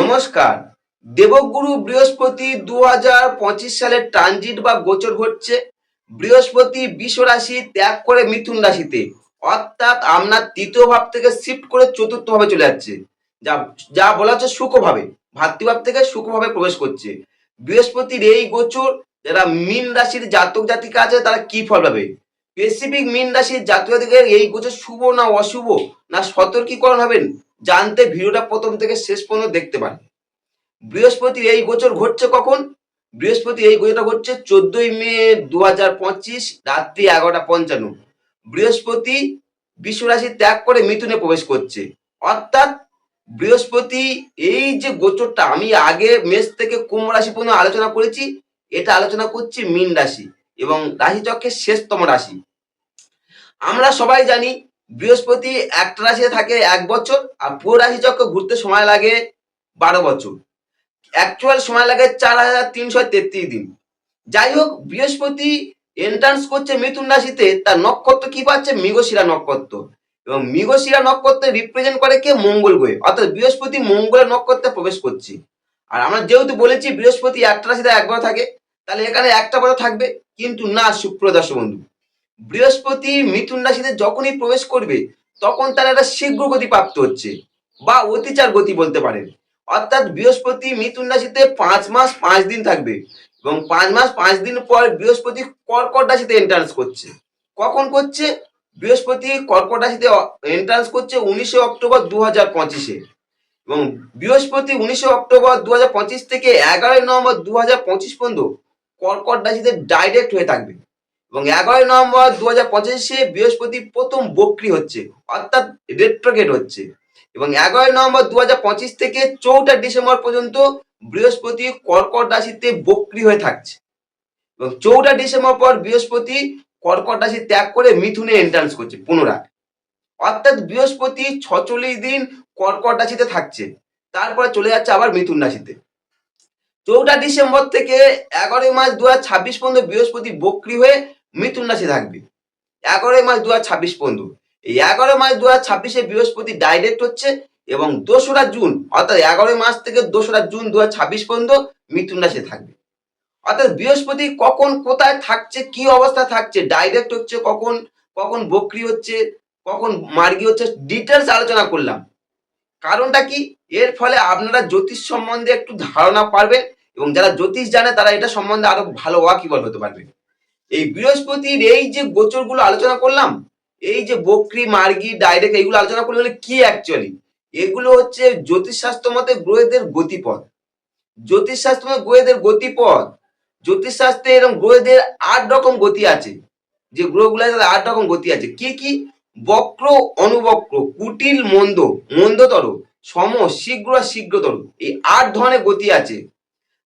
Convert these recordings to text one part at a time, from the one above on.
নমস্কার। দেবগুরু বৃহস্পতি দু হাজার পঁচিশ সালের ট্রানজিট বা গোচর ঘটছে। বৃহস্পতি বিশ্ব রাশি ত্যাগ করে মিথুন রাশিতে। অর্থাৎ আপনার তৃতীয় ভাব থেকে শিফট করে চতুর্থ ভাবে চলে যাচ্ছে। যা যা বলা হচ্ছে সুখভাবে ভাতৃভাব থেকে সুখভাবে প্রবেশ করছে। বৃহস্পতির এই গোচর, যারা মীন রাশির জাতক জাতিকা আছে, তারা কি ফল পাবে? স্পেসিফিক মীন রাশির জাতক জাতিকের এই গোচর শুভ না অশুভ? না সতর্কীকরণ হবেন? জানতে ভিডিওটা প্রথম থেকে শেষ পর্যন্ত দেখতে পারেন। বৃহস্পতির এই গোচর ঘটছে কখন? বৃহস্পতি এই গোচরটা ঘটছে চোদ্দই মে দু হাজার পঁচিশ রাত্রি এগারোটা পঞ্চান্ন। বৃহস্পতি বিশ্ব রাশি ত্যাগ করে মিথুনে প্রবেশ করছে। অর্থাৎ বৃহস্পতি এই যে গোচরটা আমি আগে মেষ থেকে কুম্ভ রাশি পর্যন্ত আলোচনা করেছি, এটা আলোচনা করছি মীন রাশি এবং রাশিচক্রের শেষতম রাশি। আমরা সবাই জানি বৃহস্পতি একটা রাশিতে থাকে এক বছর আর পুরো রাশি চক্র ঘুরতে সময় লাগে বারো বছর। অ্যাকচুয়াল সময় লাগে চার হাজার তিনশো তেত্রিশ দিন। যাই হোক, বৃহস্পতি এন্ট্রান্স করছে মিথুন রাশিতে, তার নক্ষত্র কি পাচ্ছে? মৃগশিরা নক্ষত্র। এবং মৃগশিরা নক্ষত্রে রিপ্রেজেন্ট করে কে? মঙ্গল গ্রহে। অর্থাৎ বৃহস্পতি মঙ্গলের নক্ষত্রে প্রবেশ করছে। আর আমরা যেহেতু বলেছি বৃহস্পতি একটা রাশিতে একবার থাকে, তাহলে এখানে একটা বছর থাকবে। কিন্তু না সুপ্রদর্শ বন্ধু বৃহস্পতি মিথুন রাশিতে যখনই প্রবেশ করবে, তখন তার একটা শীঘ্র গতি প্রাপ্ত হচ্ছে, বা অতিচার গতি বলতে পারেন। অর্থাৎ বৃহস্পতি মিথুন রাশিতে পাঁচ মাস পাঁচ দিন থাকবে, এবং পাঁচ মাস পাঁচ দিন পর বৃহস্পতি কর্কট রাশিতে এন্ট্রান্স করছে। কখন করছে? বৃহস্পতি কর্কট রাশিতে এন্ট্রান্স করছে উনিশে অক্টোবর দু হাজার পঁচিশে, এবং বৃহস্পতি উনিশে অক্টোবর দু হাজার পঁচিশ থেকে এগারোই নভেম্বর দু হাজার পঁচিশ পর্যন্ত কর্কট রাশিতে ডাইরেক্ট হয়ে থাকবে। এবং এগারোই নভেম্বর দু হাজার পঁচিশে বৃহস্পতি প্রথম বক্রি হচ্ছে, অর্থাৎ রেট্রোগেট হচ্ছে। এবং এগারোই নভেম্বর দু হাজার পঁচিশ থেকে চৌঠা ডিসেম্বর পর্যন্ত বৃহস্পতি কর্কট রাশিতে বক্রি হয়ে থাকছে। এবং চৌঠা ডিসেম্বর পর বৃহস্পতি কর্কট রাশি ত্যাগ করে মিথুনে এন্ট্রান্স করছে পুনরায়। অর্থাৎ বৃহস্পতি ছচল্লিশ দিন কর্কট রাশিতে থাকছে, তারপরে চলে যাচ্ছে আবার মিথুন রাশিতে। চৌঠা ডিসেম্বর থেকে এগারোই মার্চ দু হাজার ছাব্বিশ পর্যন্ত বৃহস্পতি বক্রি হয়ে মিথুন রাশি থাকবে। এগারোই মার্চ দু ছাব্বিশ পর্যন্ত এই এগারো মার্চ দু হাজার ছাব্বিশে বৃহস্পতি ডাইরেক্ট হচ্ছে এবং দোসরা জুন, অর্থাৎ এগারোই মার্চ থেকে দোসরা জুন দু ছাব্বিশ পর্যন্ত মিথুন রাশি থাকবে। অর্থাৎ বৃহস্পতি কখন কোথায় থাকছে, কি অবস্থায় থাকছে ডাইরেক্ট হচ্ছে কখন কখন বক্রি হচ্ছে, কখন মার্গি হচ্ছে ডিটেলস আলোচনা করলাম। কারণটা কি? এর ফলে আপনারা জ্যোতিষ সম্বন্ধে একটু ধারণা পারবেন এবং যারা জ্যোতিষ জানে তারা এটা সম্বন্ধে আরও ভালো ওয়াকিবল হতে পারবে। এই বৃহস্পতির এই যে গোচরগুলো আলোচনা করলাম, এই যে বকরি, মার্গি ডাইরেক্ট এইগুলো আলোচনা করলে কি অ্যাকচুয়ালি এগুলো হচ্ছে জ্যোতিষশাস্ত্র মতে গ্রহেদের গতিপথ। জ্যোতিষশাস্ত্র মতে গ্রহেদের গতিপথ। জ্যোতিষশাস্ত্রে এরকম গ্রহেদের আট রকম গতি আছে। যে গ্রহগুলো আছে আট রকম গতি আছে। কি কি? বক্র, অনুবক্র, কুটিল, মন্দ, মন্দতর, সম, শীঘ্র, শীঘ্রতর। এই আট ধরনের গতি আছে।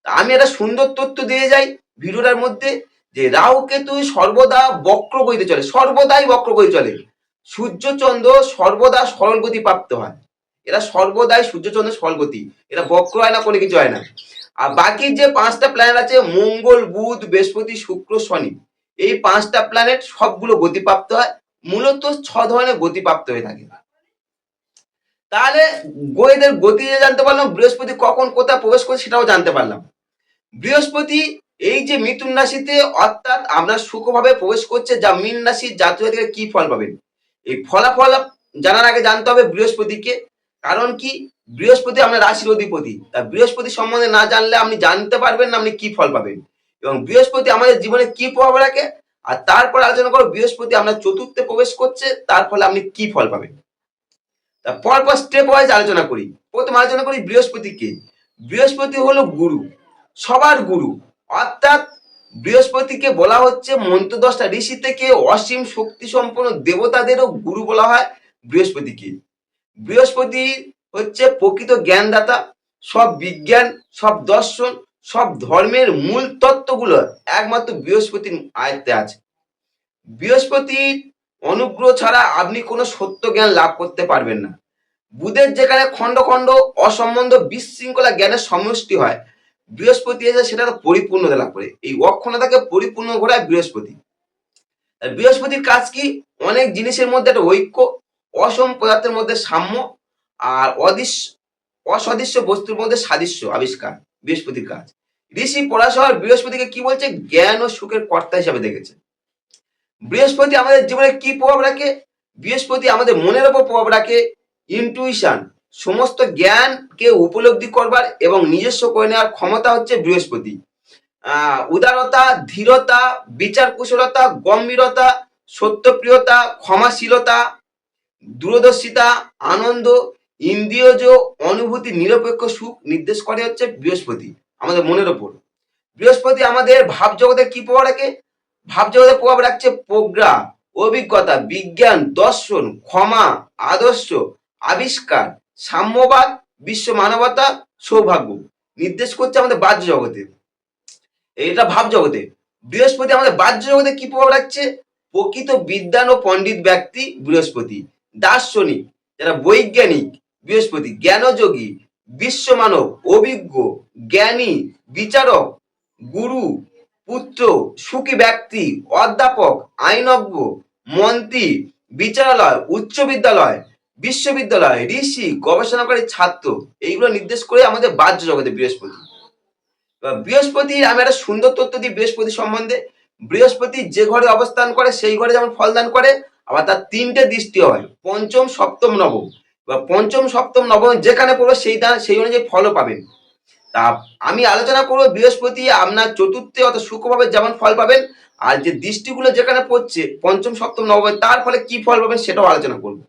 আমি একটা সুন্দর তথ্য দিয়ে যাই ভিডিওটার মধ্যে। যে রাহু কেতু সর্বদা বক্র গতিতে চলে, সর্বদাই বক্র গতি চলে। সূর্যচন্দ্র সর্বদা সরল গতি প্রাপ্ত হয়। এরা সর্বদাই সূর্যচন্দ্র সরল গতি এরা বক্র হয় না, কোনো কিছু হয় না। আর বাকি যে পাঁচটা প্ল্যানেট আছে, মঙ্গল, বুধ, বৃহস্পতি, শুক্র, শনি, এই পাঁচটা প্ল্যানেট সবগুলো গতিপ্রাপ্ত হয়। মূলত ছ ধরনের গতিপ্রাপ্ত হয়ে থাকে। তাহলে গ্রহেদের গতি জানতে পারলাম, বৃহস্পতি কখন কোথায় প্রবেশ করে সেটাও জানতে পারলাম। বৃহস্পতি এই যে মিথুন রাশিতে অর্থাৎ আপনার সুখভাবে প্রবেশ করছে, যা মীন রাশির জাতীয় কি ফল পাবেন? এই ফলাফল জানার আগে জানতে হবে বৃহস্পতিকে। কারণ কি? বৃহস্পতি আপনার রাশির অধিপতি। তা বৃহস্পতি সম্বন্ধে না জানলে আপনি জানতে পারবেন না আপনি কি ফল পাবেন। এবং বৃহস্পতি আমাদের জীবনে কি প্রভাব রাখে? আর তারপর আলোচনা করো বৃহস্পতি আপনার চতুর্থে প্রবেশ করছে, তার ফলে আপনি কি ফল পাবেন। তা পরপর স্টেপ ওয়াইজ আলোচনা করি। প্রথম আলোচনা করি বৃহস্পতিকে। বৃহস্পতি হলো গুরু। সবার গুরু। অর্থাৎ বৃহস্পতিকে বলা হচ্ছে মন্ত্র দশটা ঋষি থেকে অসীম শক্তি সম্পন্ন দেবতাদেরও গুরু বলা হয় বৃহস্পতিকে। বৃহস্পতি হচ্ছে প্রকৃত জ্ঞানদাতা, সব বিজ্ঞান, সব দর্শন, সব ধর্মের মূল তত্ত্বগুলো একমাত্র বৃহস্পতির আয়ত্তে আছে। বৃহস্পতির অনুগ্রহ ছাড়া আপনি কোনো সত্য জ্ঞান লাভ করতে পারবেন না। বুধের যেখানে খণ্ড খণ্ড অসম্বন্ধ বিশৃঙ্খলা জ্ঞানের সমষ্টি হয় বৃহস্পতি এসে সেটা পরিপূর্ণতা লাভ করে। এই অক্ষণতাকে পরিপূর্ণ ঘটায় বৃহস্পতি। বৃহস্পতির কাজ কি? অনেক জিনিসের মধ্যে একটা ঐক্য, অসম পদার্থের মধ্যে সাম্য আর অদৃশ্য, অসদৃশ্য বস্তুর মধ্যে সাদৃশ্য, আবিষ্কার, বৃহস্পতির কাজ। ঋষি পরাশর বৃহস্পতিকে কি বলছে? জ্ঞান ও সুখের কর্তা হিসাবে দেখেছে। বৃহস্পতি আমাদের জীবনে কি প্রভাব রাখে? বৃহস্পতি আমাদের মনের ওপর প্রভাব রাখে। ইনটুইশন সমস্ত জ্ঞানকে উপলব্ধি করবার এবং নিজস্ব করে নেওয়ার ক্ষমতা হচ্ছে বৃহস্পতি। উদারতা, ধীরতা বিচার কুশলতা গম্ভীরতা, সত্যপ্রিয়তা, ক্ষমাশীলতা, দূরদর্শিতা, আনন্দ, ইন্দ্রিয়জ, অনুভূতি, নিরপেক্ষ সুখ নির্দেশ করে হচ্ছে বৃহস্পতি, আমাদের মনের ওপর। বৃহস্পতি আমাদের ভাব জগতে কি প্রভাব রাখে? ভাব জগতে প্রভাব রাখছে প্রজ্ঞা, অভিজ্ঞতা, বিজ্ঞান, দর্শন, ক্ষমা, আদর্শ, আবিষ্কার সাম্যবাদ, বিশ্ব মানবতা, সৌভাগ্য। নির্দেশ করছে আমাদের বাহ্য জগতে। এটা ভাব জগতে। বৃহস্পতি আমাদের বাহ্য জগতে কি প্রভাব রাখছে? প্রকৃত বিদ্যান ও পণ্ডিত ব্যক্তি বৃহস্পতি। দার্শনিক, যারা বৈজ্ঞানিক, বৃহস্পতি, জ্ঞানযোগী বিশ্বমানব অভিজ্ঞ, জ্ঞানী, বিচারক, গুরু, পুত্র, সুখী ব্যক্তি, অধ্যাপক, আইনজ্ঞ, মন্ত্রী, বিচারালয়, উচ্চ বিদ্যালয় বিশ্ববিদ্যালয়, ঋষি, গবেষণাকারী ছাত্র, এইগুলো নির্দেশ করে আমাদের বাহ্য জগতে বৃহস্পতি। বৃহস্পতি, আমি একটা সুন্দর তথ্য দিই বৃহস্পতি সম্বন্ধে। বৃহস্পতি যে ঘরে অবস্থান করে, সেই ঘরে যেমন ফলদান করে, আবার তার তিনটে দৃষ্টি হয়, পঞ্চম, সপ্তম, নবম। বা পঞ্চম, সপ্তম, নবম যেখানে পড়বে সেইটা সেই অনুযায়ী ফলও পাবেন। তা আমি আলোচনা করব বৃহস্পতি আপনার চতুর্থে অত সুখভাবে যেমন ফল পাবেন, আর যে দৃষ্টিগুলো যেখানে পড়ছে, পঞ্চম, সপ্তম, নবমে, তার ফলে কি ফল পাবেন সেটাও আলোচনা করব।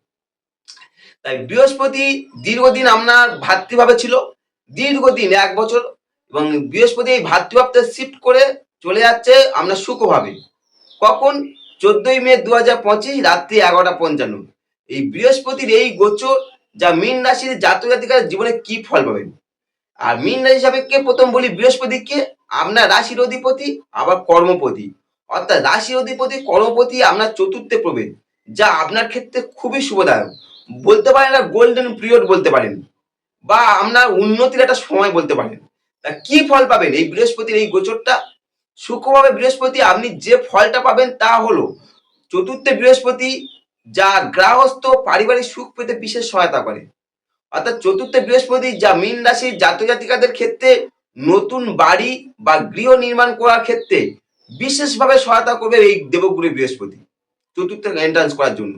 তাই বৃহস্পতি দীর্ঘদিন আপনার ভাতৃভাবে ছিল, দীর্ঘদিন এক বছর, এবং বৃহস্পতি এই ভাতৃভাবতে শিফট করে চলে যাচ্ছে আপনার সুখভাবে। কখন? চোদ্দই মে দু হাজার পঁচিশ, রাত্রি এগারোটা পঞ্চান্ন। এই বৃহস্পতির এই গোচর যা মীন রাশির জাতক জাতিকার জীবনে কি ফল পাবেন? আর মীন রাশি কে প্রথম বলি বৃহস্পতিকে আপনার রাশির অধিপতি, আবার কর্মপতি। অর্থাৎ রাশির অধিপতি, কর্মপতি আপনার চতুর্থে প্রবেশ, যা আপনার ক্ষেত্রে খুবই শুভদায়ক। বলতে পারেন না গোল্ডেন পিরিয়ড বলতে পারেন, বা আপনার উন্নতির একটা সময় বলতে পারেন। তা কি ফল পাবেন? এই বৃহস্পতির এই গোচরটা? সূক্ষ্মভাবে বৃহস্পতি, আপনি যে ফলটা পাবেন তা হলো চতুর্থে বৃহস্পতি, যা গ্রাহস্থ পারিবারিক সুখ পেতে বিশেষ সহায়তা করে। অর্থাৎ চতুর্থে বৃহস্পতি, যা মীন রাশির জাতক জাতিকাদের ক্ষেত্রে নতুন বাড়ি বা গৃহ নির্মাণ করার ক্ষেত্রে বিশেষভাবে সহায়তা করবে এই দেবগুরু বৃহস্পতি, চতুর্থে এন্ট্রান্স করার জন্য।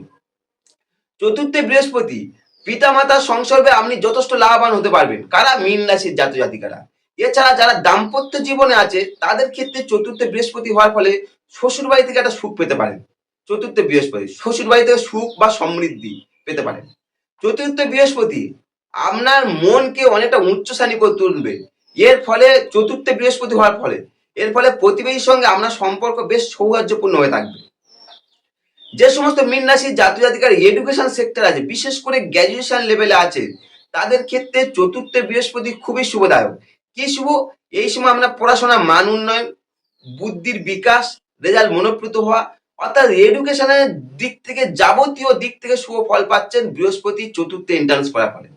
চতুর্থে বৃহস্পতি, পিতামাতার সংসর্গে আপনি যথেষ্ট লাভবান হতে পারবেন। কারা? মীন রাশির জাতক জাতিকারা। এছাড়া যারা দাম্পত্য জীবনে আছে, তাদের ক্ষেত্রে চতুর্থে বৃহস্পতি হওয়ার ফলে শ্বশুর বাড়ি থেকে একটা সুখ পেতে পারেন। চতুর্থে বৃহস্পতি শ্বশুর বাড়ি থেকে সুখ বা সমৃদ্ধি পেতে পারেন। চতুর্থ বৃহস্পতি, আপনার মনকে অনেকটা উচ্চশ্রেণী করে তুলবে। এর ফলে চতুর্থ বৃহস্পতি হওয়ার ফলে, এর ফলে প্রতিবেশীর সঙ্গে আপনার সম্পর্ক বেশ সৌহার্যপূর্ণ হয়ে থাকবে। যে সমস্ত মীন রাশির জাতীয় জাতিকার এডুকেশন সেক্টর আছে, বিশেষ করে গ্র্যাজুয়েশন লেভেলে আছে, তাদের ক্ষেত্রে চতুর্থ বৃহস্পতি খুবই শুভদায়ক। কি শুভ? এই সময় আমরা পড়াশোনা মান উন্নয়ন, বুদ্ধির বিকাশ, রেজাল্ট মনোপ্রীত হওয়া, অর্থাৎ এডুকেশনের দিক থেকে যাবতীয় দিক থেকে শুভ ফল পাচ্ছেন বৃহস্পতি চতুর্থে এন্ট্রান্স করার ফলে।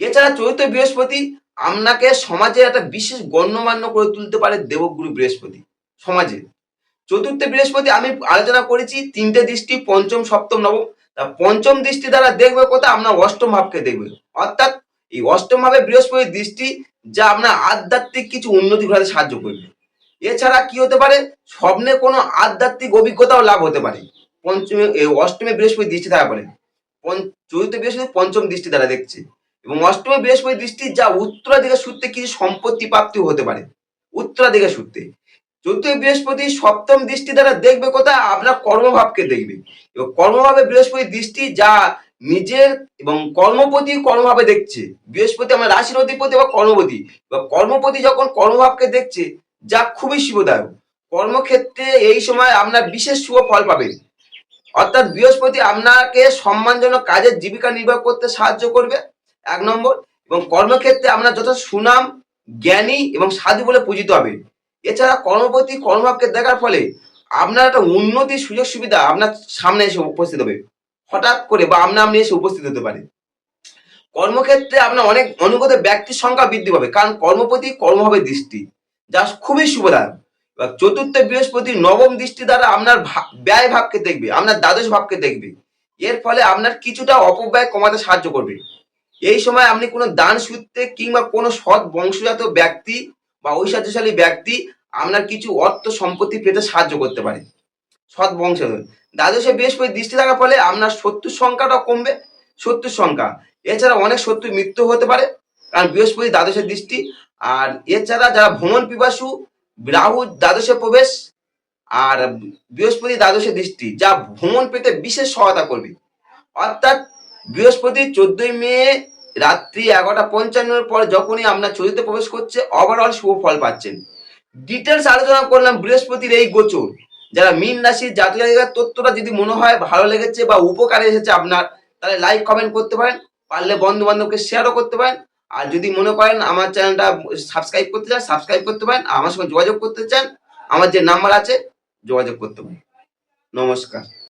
এছাড়া চতুর্থ বৃহস্পতি আপনাকে সমাজে একটা বিশেষ গণ্যমান্য করে তুলতে পারে দেবগুরু বৃহস্পতি, সমাজে। চতুর্থ বৃহস্পতি আমি আলোচনা করেছি, তিনটে দৃষ্টি, পঞ্চম, সপ্তম, নবম। পঞ্চম দৃষ্টি দ্বারা দেখবে কোথায়? আপনার অষ্টম ভাবকে দেখবে। অর্থাৎ এই অষ্টম ভাবে বৃহস্পতির দৃষ্টি যা আপনার আধ্যাত্মিক কিছু উন্নতি ঘটাতে সাহায্য করবে। এছাড়া কি হতে পারে? স্বপ্নে কোনো আধ্যাত্মিক অভিজ্ঞতাও লাভ হতে পারে। পঞ্চমে অষ্টমে বৃহস্পতি দৃষ্টি পরে পঞ্চ- চতুর্থ বৃহস্পতি পঞ্চম দৃষ্টি দ্বারা দেখছে। এবং অষ্টমে বৃহস্পতি দৃষ্টি যা উত্তরাধিকার সূত্রে কিছু সম্পত্তি প্রাপ্তি হতে পারে। উত্তরাধিকার সূত্রে। চতুর্থ বৃহস্পতি সপ্তম দৃষ্টি দ্বারা দেখবে কোথায়? আপনার কর্মভাবকে দেখবে। এবং কর্মভাবে বৃহস্পতি দৃষ্টি যা নিজের এবং কর্মপতি কর্মভাবে দেখছে। বৃহস্পতি আমার রাশির অধিপতি বা কর্মপতি। বা কর্মপতি যখন কর্মভাবকে দেখছে, যা খুবই শুভদায়ক। কর্মক্ষেত্রে এই সময় আপনার বিশেষ শুভ ফল পাবেন অর্থাৎ বৃহস্পতি আপনাকে সম্মানজনক কাজের জীবিকা নির্বাহ করতে সাহায্য করবে। এক নম্বর। এবং কর্মক্ষেত্রে আপনার যত সুনাম, জ্ঞানী এবং সাধু বলে পূজিত হবে। এছাড়া কর্মপতি, কর্মভাবকে দেখার ফলে আপনার একটা উন্নতির সুযোগ সুবিধা আপনার সামনে এসে উপস্থিত হবে। হঠাৎ করে বা আপনা আপনি এসে উপস্থিত হতে পারে। কর্মক্ষেত্রে আপনার অনেক অনুগত ব্যক্তির সংখ্যা বৃদ্ধি পাবে, কারণ কর্মপতি কর্মভাবে দৃষ্টি, যা খুবই শুভদায়ক। এবার চতুর্থ বৃহস্পতি নবম দৃষ্টি দ্বারা আপনার ব্যয় ভাবকে দেখবে, আপনার দ্বাদশ ভাবকে দেখবে। এর ফলে আপনার কিছুটা অপব্যয় কমাতে সাহায্য করবে। এই সময় আপনি কোনো দান সূত্রে কিংবা কোনো সৎ বংশজাত ব্যক্তি বা ঐশ্বর্যশালী ব্যক্তি আপনার কিছু অর্থ সম্পত্তি পেতে সাহায্য করতে পারে। সৎ বংশ দ্বাদশে বৃহস্পতি দৃষ্টি থাকার ফলে আপনার শত্রুর সংখ্যাটাও কমবে। শত্রুর সংখ্যা। এছাড়া অনেক শত্রু মৃত্যু হতে পারে, কারণ বৃহস্পতি দ্বাদশের দৃষ্টি, আর এছাড়া যারা ভ্রমণ পিপাসু, রাহু দ্বাদশে প্রবেশ, আর বৃহস্পতি দ্বাদশে দৃষ্টি, যা ভ্রমণ পেতে বিশেষ সহায়তা করবে। অর্থাৎ বৃহস্পতি চোদ্দই মে, রাত্রি এগারোটা পঞ্চান্নর পর যখনই আপনার চতুর্থ প্রবেশ করছে ওভারঅল শুভ ফল পাচ্ছেন। ডিটেলস আলোচনা করলাম বৃহস্পতির এই গোচর। যারা মীন রাশির জাতক জাতিকার তথ্যটা যদি মনে হয় ভালো লেগেছে বা উপকারে এসেছে আপনার, তাহলে লাইক কমেন্ট করতে পারেন। পারলে বন্ধু বান্ধবকে শেয়ারও করতে পারেন। আর যদি মনে করেন আমার চ্যানেলটা সাবস্ক্রাইব করতে চান সাবস্ক্রাইব করতে পারেন। আমার সঙ্গে যোগাযোগ করতে চান, আমার যে নাম্বার আছে, যোগাযোগ করতে পারেন। নমস্কার।